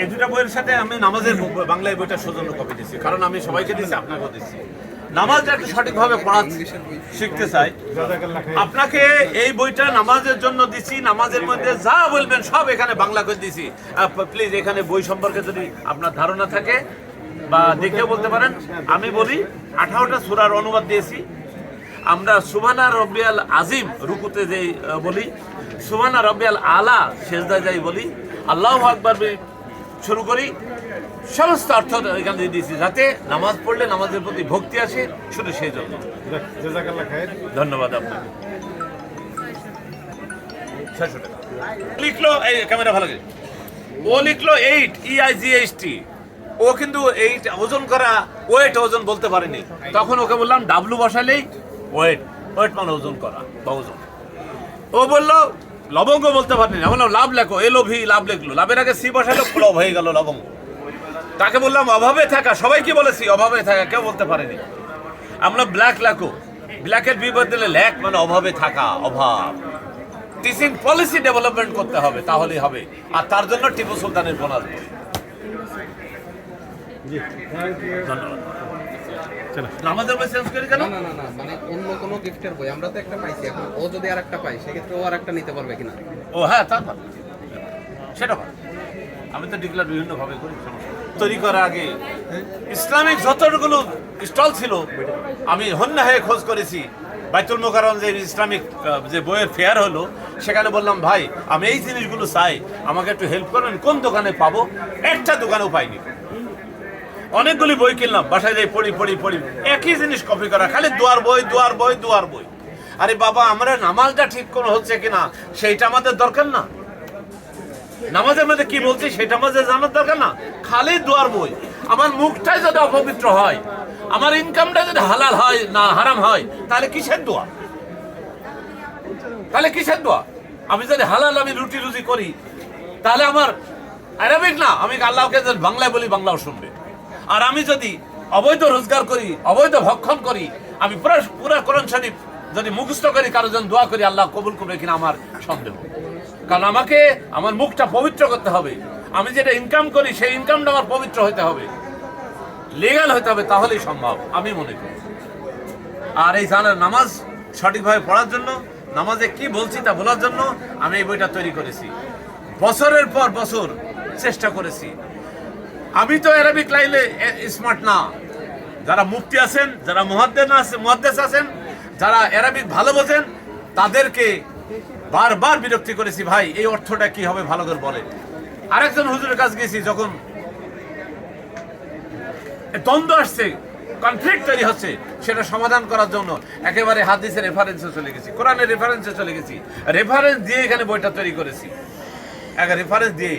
এই দুটা বইয়ের সাথে আমি নামাজের বাংলায় বইটা সৌজন্য কপি দিচ্ছি কারণ আমি সবাইকে দিচ্ছি আপনাকেও দিচ্ছি নামাজ যাতে সঠিকভাবে পড়া শিখতে চাই, আপনাকে এই বইটা নামাজের জন্য দিছি, নামাজের মধ্যে যা বলবেন সব এখানে বাংলা করে দিছি। প্লিজ এখানে বই সম্পর্কে যদি আপনার ধারণা থাকে বা দেখেও বলতে পারেন, আমি বলি, আঠারোটা সুরার অনুবাদ দিয়েছি। আমরা সুবানা রব্বিয়াল আজিম রুকুতে যেই বলি, সুবানা রব্বিয়াল আলা শেষদায় যাই বলি, আল্লাহ আকবর শুরু করি। সমস্ত অর্থ এখান দিয়ে দিয়েছি যাতে নামাজ পড়লে নামাজের প্রতি ভক্তি আসে শুধু সেই জন্য। ধন্যবাদ আপনাকে। ছয়শো টাকা। লিখলো এই ক্যামেরা ভালো ও লিখলো eight E I G H T ও কিন্তু এইট ওজন করা ওয়েট ওজন বলতে পারেনি। তখন ওকে বললাম ডাব্লু বসালেই ওয়েট ওয়েট মানে ওজন করা বা ওজন। ও বলল লবঙ্গ বলতে পারেনি আমি বললাম লাভ লেখো। এলো ভি লাভ লেখলো। লাভের আগে সি বসালো লব হয়ে গেল লবঙ্গ। তাকে বললাম অভাবে থাকা। সবাই কি বলেছি? অভাবে থাকা। কেউ বলতে পারেনি। আমরা ব্ল্যাক লেখো। ব্ল্যাকের বিবদলে ল্যাক মানে অভাবে থাকা অভাব। টিচিং পলিসি ডেভেলপমেন্ট করতে হবে তাহলেই হবে। আর তার জন্য টিপু সুলতানের বোনাস। বই। ধন্যবাদ আমাদের বই চেঞ্জ করি কেন? না না না না মানে অন্য কোনো গিফটের বই। আমরা তো একটা পাইছি এখন ও যদি আর একটা পাই সেক্ষেত্রে ও আর একটা নিতে পারবে কিনা? ও হ্যাঁ তা। সেটা। আমি তো ডিক্লার বিভিন্ন ভাবে করি তৈরি করার আগে ইসলামিক যতগুলো স্টল ছিল আমি হন্যা হয়ে খোঁজ করেছি। বাইতুল মোকারম যে ইসলামিক যে বইয়ের ফেয়ার হলো সেখানে বললাম ভাই আমি এই জিনিসগুলো চাই। আমাকে একটু হেল্প করবেন কোন দোকানে পাবো? একটা দোকানেও পাইনি। অনেকগুলি বই কিনলাম, বাসায় যাই পড়ি পড়ি পড়ি। একই জিনিস কপি করা, খালি দুয়ার বই দুয়ার বই দুয়ার বই। আরে বাবা, আমরা নামাজটা ঠিক কোনো হচ্ছে কিনা, সেইটা আমাদের দরকার না। নামাজের মধ্যে কি বলছি, সেটা আমাদের জানার দরকার না। খালি দুয়ার বই। আমার মুখটাই যদি অপবিত্র হয়, আমার ইনকামটা যদি হালাল হয়, না হারাম হয়, তাহলে কিসের দোয়া? তাহলে কিসের দোয়া? আমি যদি হালাল আমি রুটি রুজি করি, তাহলে আমার আরবিক না, আমি আল্লাহকে বাংলায় বলি, বাংলাও শুনবে। আর আমি যদি অবৈধ রোজগার করি, অবৈধ ভক্ষণ করি, আমি পুরো পুরো কোরআন শরীফ যদি মুখস্থ করি, কারও জন্য দোয়া করি, আল্লাহ কবুল করবে কিনা আমার সন্দেহ। কারণ আমাকে, আমার মুখটা পবিত্র করতে হবে। আমি যেটা ইনকাম করি, সেই ইনকামটা আমার পবিত্র হতে হবে। লিগাল হতে হবে, তাহলেই সম্ভব, আমি মনে করি। আর এই জানার নামাজ সঠিকভাবে পড়ার জন্য, নামাজে কি বলছি তা বলার জন্য, আমি এই বইটা তৈরি করেছি। বছরের পর বছর চেষ্টা করেছি। আমি তো অ্যারাবিক লাইনে স্মার্ট না। যারা মুফতি আছেন, যারা মহাদ্দেন আছে মহাদ্দেশ আছেন, যারা অ্যারাবিক ভালো বোঝেন, তাদেরকে বারবার বিরক্তি করেছি, ভাই, এই অর্থটা কি হবে ভালো করে বলে আরেকজন হুজুরের কাছে গেছি, যখন দ্বন্দ্ব আসছে কনফ্লিক্ট তৈরি হচ্ছে, সেটা সমাধান করার জন্য একেবারে হাদিসের রেফারেন্সে চলে গেছি, কোরআনের রেফারেন্সে চলে গেছি। রেফারেন্স দিয়ে এখানে বইটা তৈরি করেছি। এক রেফারেন্স দিয়ে